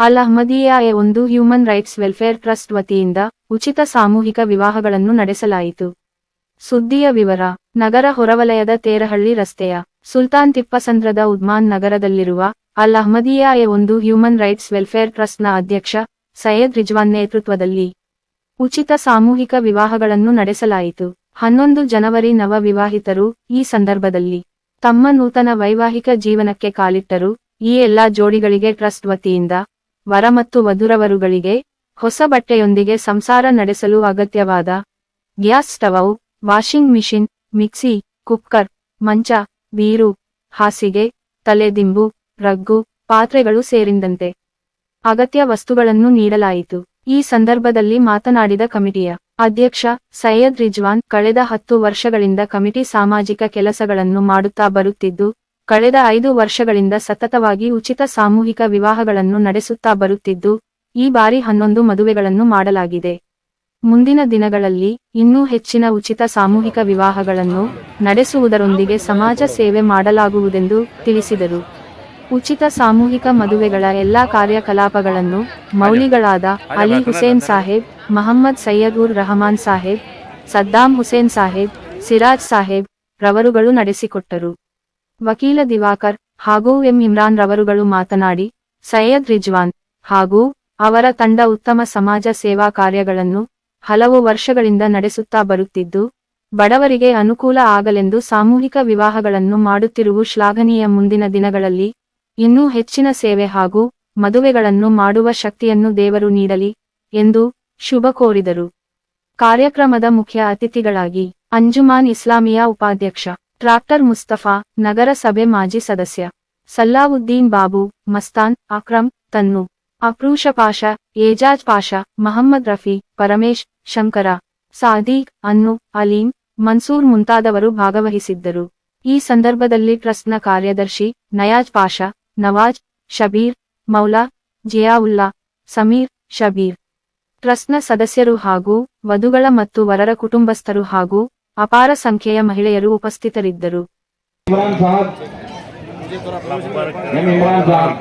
ಅಲ್ ಅಹ್ಮದಿಯಾ ಎ ಒಂದು human rights welfare trust ವತಿಯಿಂದ ಉಚಿತ ಸಾಮೂಹಿಕ ವಿವಾಹಗಳನ್ನು ನಡೆಸಲಾಯಿತು. ಸುದ್ದಿಯ ವಿವರ, ನಗರ ಹೊರವಲಯದ ತೇರಹಳ್ಳಿ ರಸ್ತೆಯ ಸುಲ್ತಾನ್ ತಿಪ್ಪಸಂದ್ರದ ಉದ್ಮಾನ್ ನಗರದಲ್ಲಿರುವ ಅಲ್ ಅಹ್ಮದಿಯಾ ಎ ಒಂದು ಹ್ಯೂಮನ್ ರೈಟ್ಸ್ ವೆಲ್ಫೇರ್ ಟ್ರಸ್ಟ್ನ ಅಧ್ಯಕ್ಷ ಸೈಯದ್ ರಿಜ್ವಾನ್ ನೇತೃತ್ವದಲ್ಲಿ ಉಚಿತ ಸಾಮೂಹಿಕ ವಿವಾಹಗಳನ್ನು ನಡೆಸಲಾಯಿತು. ಹನ್ನೊಂದು ಜನವರಿ ನವ ವಿವಾಹಿತರು ಈ ಸಂದರ್ಭದಲ್ಲಿ ತಮ್ಮ ನೂತನ ವೈವಾಹಿಕ ಜೀವನಕ್ಕೆ ಕಾಲಿಟ್ಟರು. ಈ ಎಲ್ಲಾ ಜೋಡಿಗಳಿಗೆ ಟ್ರಸ್ಟ್ ವತಿಯಿಂದ ವರ ಮತ್ತು ವಧುರವರುಗಳಿಗೆ ಹೊಸ ಬಟ್ಟೆಯೊಂದಿಗೆ ಸಂಸಾರ ನಡೆಸಲು ಅಗತ್ಯವಾದ gas stove washing machine, mixie, cooker, ಮಂಚ, ಬೀರು, ಹಾಸಿಗೆ ತಲೆದಿಂಬು ರಗ್ಗು, ಪಾತ್ರೆಗಳು ಸೇರಿದಂತೆ ಅಗತ್ಯ ವಸ್ತುಗಳನ್ನು ನೀಡಲಾಯಿತು. ಈ ಸಂದರ್ಭದಲ್ಲಿ ಮಾತನಾಡಿದ ಕಮಿಟಿಯ ಅಧ್ಯಕ್ಷ ಸೈಯದ್ ರಿಜ್ವಾನ್, ಕಳೆದ ಹತ್ತು ವರ್ಷಗಳಿಂದ ಕಮಿಟಿ ಸಾಮಾಜಿಕ ಕೆಲಸಗಳನ್ನು ಮಾಡುತ್ತಾ ಬರುತ್ತಿದ್ದು ಕಳೆದ ಐದು ವರ್ಷಗಳಿಂದ ಸತತವಾಗಿ ಉಚಿತ ಸಾಮೂಹಿಕ ವಿವಾಹಗಳನ್ನು ನಡೆಸುತ್ತಾ ಬರುತ್ತಿದ್ದು, ಈ ಬಾರಿ ಹನ್ನೊಂದು ಮದುವೆಗಳನ್ನು ಮಾಡಲಾಗಿದೆ. ಮುಂದಿನ ದಿನಗಳಲ್ಲಿ ಇನ್ನೂ ಹೆಚ್ಚಿನ ಉಚಿತ ಸಾಮೂಹಿಕ ವಿವಾಹಗಳನ್ನು ನಡೆಸುವುದರೊಂದಿಗೆ ಸಮಾಜ ಸೇವೆ ಮಾಡಲಾಗುವುದೆಂದು ತಿಳಿಸಿದರು. ಉಚಿತ ಸಾಮೂಹಿಕ ಮದುವೆಗಳ ಎಲ್ಲಾ ಕಾರ್ಯಕಲಾಪಗಳನ್ನು ಮೌಲಿಗಳಾದ ಅಲಿ ಹುಸೇನ್ ಸಾಹೇಬ್, ಮಹಮ್ಮದ್ ಸೈಯದ್ ಉರ್ ರಹಮಾನ್ ಸಾಹೇಬ್, ಸದ್ದಾಂ ಹುಸೇನ್ ಸಾಹೇಬ್, ಸಿರಾಜ್ ಸಾಹೇಬ್ ರವರುಗಳು ನಡೆಸಿಕೊಟ್ಟರು. ವಕೀಲ ದಿವಾಕರ್ ಹಾಗೂ ಎಂ ಇಮ್ರಾನ್ ರವರುಗಳು ಮಾತನಾಡಿ, ಸೈಯದ್ ರಿಜ್ವಾನ್ ಹಾಗೂ ಅವರ ತಂಡ ಉತ್ತಮ ಸಮಾಜ ಸೇವಾ ಕಾರ್ಯಗಳನ್ನು ಹಲವು ವರ್ಷಗಳಿಂದ ನಡೆಸುತ್ತಾ ಬರುತ್ತಿದ್ದು, ಬಡವರಿಗೆ ಅನುಕೂಲ ಆಗಲೆಂದು ಸಾಮೂಹಿಕ ವಿವಾಹಗಳನ್ನು ಮಾಡುತ್ತಿರುವ ಶ್ಲಾಘನೀಯ ಮುಂದಿನ ದಿನಗಳಲ್ಲಿ ಇನ್ನೂ ಹೆಚ್ಚಿನ ಸೇವೆ ಹಾಗೂ ಮದುವೆಗಳನ್ನು ಮಾಡುವ ಶಕ್ತಿಯನ್ನು ದೇವರು ನೀಡಲಿ ಎಂದು ಶುಭ ಕೋರಿದರು. ಕಾರ್ಯಕ್ರಮದ ಮುಖ್ಯ ಅತಿಥಿಗಳಾಗಿ ಅಂಜುಮಾನ್ ಇಸ್ಲಾಮಿಯಾ ಉಪಾಧ್ಯಕ್ಷ ಟ್ರಾಕ್ಟರ್ ಮುಸ್ತಫಾ, ನಗರಸಭೆ ಮಾಜಿ ಸದಸ್ಯ. ಸಲ್ಲಾವುದ್ದೀನ್ ಬಾಬು, ಮಸ್ತಾನ್ ಅಕ್ರಮ್ ತನ್ನು. ಅಪ್ರೂಷ ಪಾಷ, ಏಜಾಜ್ ಪಾಷ, ಮಹಮ್ಮದ್ ರಫಿ, ಪರಮೇಶ್, ಶಂಕರ. ಸಾದೀಕ್, ಅನ್ನು, ಅಲೀಂ, ಮನ್ಸೂರ್ ಮುಂತಾದವರು ಭಾಗವಹಿಸಿದ್ದರು. ಈ ಸಂದರ್ಭದಲ್ಲಿ ಟ್ರಸ್ಟ್ನ ಕಾರ್ಯದರ್ಶಿ, ನಯಾಜ್ ಪಾಷ, ನವಾಜ್, ಶಬೀರ್, ಮೌಲಾ, ಜಿಯಾವುಲ್ಲಾ, ಸಮೀರ್, ಶಬೀರ್. ಟ್ರಸ್ಟ್ನ ಸದಸ್ಯರು ಹಾಗೂ ವಧುಗಳ ಮತ್ತು ವರರ ಕುಟುಂಬಸ್ಥರು ಹಾಗೂ ಅಪಾರ ಸಂಖ್ಯೆಯ ಮಹಿಳೆಯರು ಉಪಸ್ಥಿತರಿದ್ದರು इमरान साहब एम इमरान साहब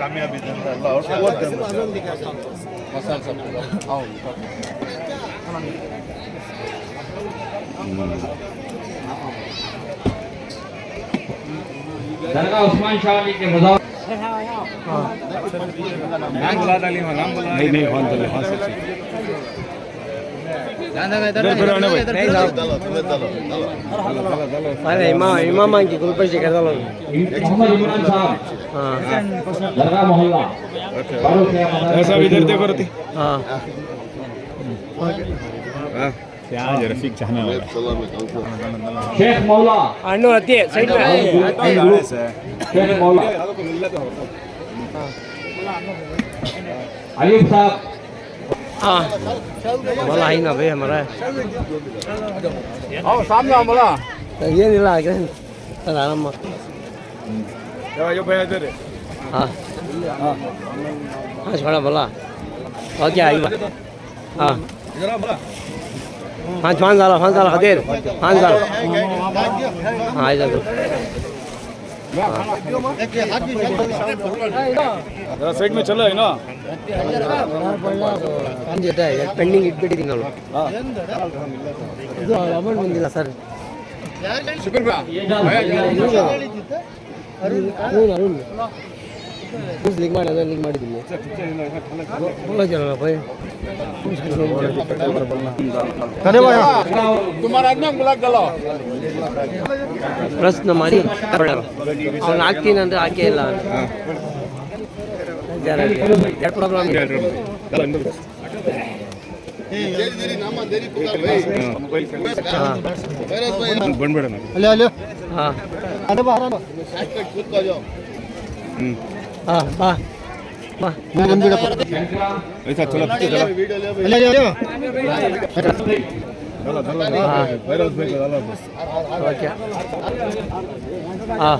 दरगाह उस्मान शाह अली के रजा नहीं नहीं ಅದೇ ಇಮಾ ಇಮಾಮಾಂಕಿ ಕುಲ್ಪಶಿ ಕರೆದಲ್ಲ ಹಾಂ ಹಣ್ಣು ಅತ್ತೆ ಸೈಡ್ ಅಯ್ಯೂಬ್ ಸಾಬ್ हाँ दरगाह मोहल्ला फारूक है ऐसा भी इधर देखो रती हाँ क्या है रफीक चाहने वाला शेख मौला अनु आती है साइड में शेख मौला अलीफ साहब हाँ बोला ही ना भाई हमारा आओ सामने आओ बोला ये नहीं लगा चल आराम में यो यो भैया इधर है हाँ हाँ छोड़ा बोला और क्या आई बात हाँ इधर आओ बोला हाँ पाँच साल पाँच साल खदेर पाँच साल हाँ इधर ಸೈಡ್ ಮೇ ಪೆಂಡಿಂಗ್ ಇಟ್ಬಿಟ್ಟಿದ್ದೀನಿ ನಾನು ಅಮೌಂಟ್ ಬಂದಿಲ್ಲ ಸರ್ ಅರುಣ್ ಅರುಣ್ ಲಿಂಕ್ ಮಾಡಿ ಅದನ್ನ ಲಿಂಕ್ ಮಾಡಿದ್ದೀನಿ ಪ್ರಶ್ನೆ ಮಾಡಿ. ಅವ್ನು ಹಾಕ್ತೀನಿ ಅಂದ್ರೆ ಹಾಕೇ ಇಲ್ಲ ಪ್ರಾಬ್ಲಮ್ ಬಂದ್ಬೇಡ ಹಲೋ ಹಾಂ. ಹಾಂ ಓಕೆ ಹಾಂ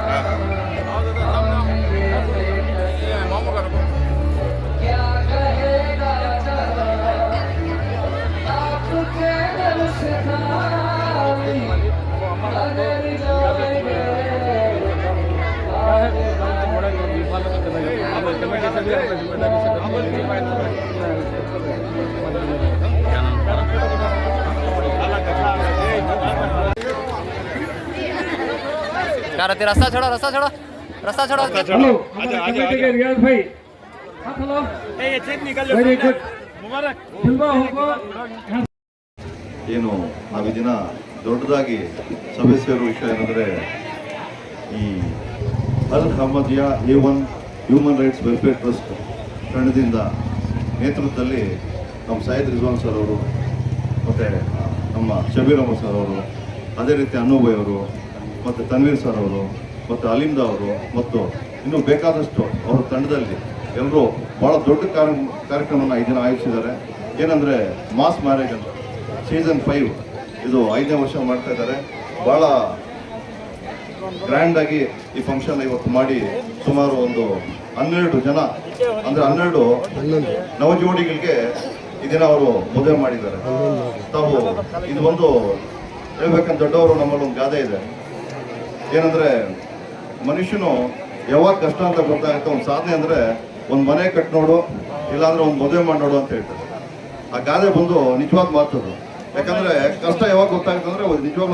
प्लीज क्या रहते रास्ता छोड़ो रास्ता छोड़ो रास्ता छोड़ो हेलो हमारे कमेटी के रियाज भाई हाथ हेलो वेरी गुड फिल्मा होगा ಏನು ನಾವು ಈ ದಿನ ದೊಡ್ಡದಾಗಿ ಸಭೆ ಸೇರುವ ವಿಷಯ ಏನಂದರೆ ಈ Al Ahmadiya A one human rights welfare trust ತಂಡದಿಂದ ನೇತೃತ್ವದಲ್ಲಿ ನಮ್ಮ ಸೈಯದ್ ರಿಜ್ವಾನ್ ಸರ್ ಅವರು ಮತ್ತು ನಮ್ಮ ಶಬೀರ್ ಅಹಮದ್ ಸರ್ ಅವರು, ಅದೇ ರೀತಿ ಅನುಭಯ್ ಅವರು, ಮತ್ತು ತನ್ವೀರ್ ಸರ್ ಅವರು, ಮತ್ತು ಅಲಿಂದ ಅವರು, ಮತ್ತು ಇನ್ನೂ ಬೇಕಾದಷ್ಟು ಅವರ ತಂಡದಲ್ಲಿ ಎಲ್ಲರೂ ಭಾಳ ದೊಡ್ಡ ಕಾರ್ಯ ಕಾರ್ಯಕ್ರಮವನ್ನು ಈ ದಿನ ಆಯೋಜಿಸಿದ್ದಾರೆ. ಏನಂದರೆ ಮಾಸ್ ಮ್ಯಾರೇಜ್ ಅಂತ. ಸೀಸನ್ ಫೈವ್ ಇದು ಐದನೇ ವರ್ಷ ಮಾಡ್ತಾ ಇದ್ದಾರೆ. ಭಾಳ ಗ್ರ್ಯಾಂಡ್ ಆಗಿ ಈ ಫಂಕ್ಷನ್ ಇವತ್ತು ಮಾಡಿ ಸುಮಾರು ಒಂದು ಹನ್ನೆರಡು ಜನ, ಅಂದ್ರೆ ಹನ್ನೆರಡು ನವಜೋಡಿಗಳಿಗೆ ಇದನ್ನ ಅವರು ಮದುವೆ ಮಾಡಿದ್ದಾರೆ. ತಾವು ಇದು ಒಂದು ಹೇಳ್ಬೇಕಂತ ದೊಡ್ಡವರು ನಮ್ಮಲ್ಲಿ ಒಂದು ಗಾದೆ ಇದೆ. ಏನಂದ್ರೆ ಮನುಷ್ಯನು ಯಾವಾಗ ಕಷ್ಟ ಅಂತ ಗೊತ್ತಾಗುತ್ತೆ, ಒಂದು ಸಾಧನೆ ಅಂದ್ರೆ ಒಂದು ಮನೆ ಕಟ್ಟಿ ನೋಡು ಇಲ್ಲಾಂದ್ರೆ ಒಂದು ಮದುವೆ ಮಾಡಿ ನೋಡು ಅಂತ ಹೇಳ್ತಾರೆ. ಆ ಗಾದೆ ಬಂದು ನಿಜವಾದ ಮಾತು ಯಾಕಂದ್ರೆ ಕಷ್ಟ ಯಾವಾಗ ಗೊತ್ತಾಗುತ್ತೆ ಅಂದ್ರೆ ನಿಜವಾಗ್ಲೂ